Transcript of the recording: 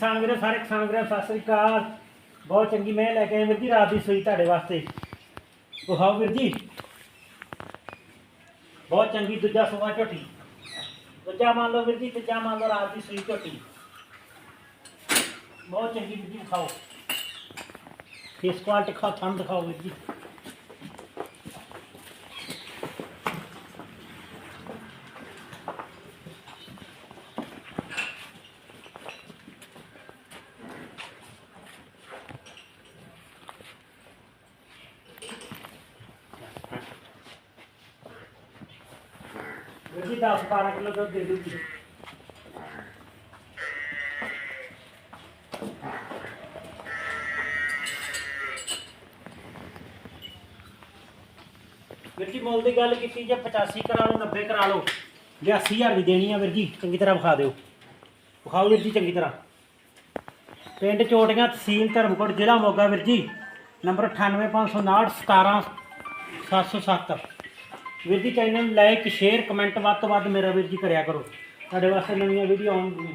ਕਿਸਾਨ ਵੀਰੋ, ਸਾਰੇ ਕਿਸਾਨ ਵੀਰੋ, ਸਤਿ ਸ੍ਰੀ ਅਕਾਲ। ਬਹੁਤ ਚੰਗੀ ਮੈਂ ਲੈ ਕੇ ਆਇਆ ਵੀਰ ਜੀ, ਰਾਤ ਦੀ ਸੂਈ ਤੁਹਾਡੇ ਵਾਸਤੇ। ਵਿਖਾਓ ਵੀਰ ਜੀ। ਬਹੁਤ ਚੰਗੀ ਦੂਜਾ ਸੂਆ ਝੋਟੀ। ਦੂਜਾ ਮੰਨ ਲਓ ਵੀਰ ਜੀ, ਤੀਜਾ ਮੰਨ ਲਓ ਰਾਤ ਦੀ ਸੂਈ ਝੋਟੀ। ਬਹੁਤ ਚੰਗੀ ਵੀਰ ਜੀ ਵਿਖਾਓ ਫੇਸ ਕੁਆਲਿਟੀ ਖਾ ਥੰਮ ਦਿਖਾਓ ਵੀਰ ਜੀ। ਵੀਰ ਜੀ 10 12 ਕਿਲੋ ਦੁੱਧ ਦੇ ਦੂਗੀ ਵੀਰ ਜੀ, ਮੁੱਲ ਦੀ ਗੱਲ ਕੀਤੀ ਜੇ 85 ਕਰਾ ਲਓ 90 ਕਰਾ ਲਓ ਜੇ 80000 ਦੀ ਦੇਣੀ ਆ ਵੀਰ ਜੀ, ਚੰਗੀ ਤਰ੍ਹਾਂ ਵਿਖਾ ਦਿਓ। ਵਿਖਾਓ ਵੀਰ ਜੀ, ਚੰਗੀ ਤਰ੍ਹਾਂ। ਪਿੰਡ ਚੋਟੀਆਂ, ਤਹਿਸੀਲ ਧਰਮਕੋਟ, ਜ਼ਿਲ੍ਹਾ ਮੋਗਾ ਵੀਰ ਜੀ, ਨੰਬਰ 98559 17707 ਵੀਰ ਜੀ ਚੈਨਲ ਨੂੰ ਲਾਈਕ ਸ਼ੇਅਰ ਕਮੈਂਟ ਵੱਧ ਤੋਂ ਵੱਧ ਮੇਰਾ ਵੀਰ ਜੀ ਕਰਿਆ ਕਰੋ। ਸਾਡੇ ਵਾਸਤੇ ਨਵੀਆਂ ਵੀਡੀਓ ਆਉਣਗੀਆਂ।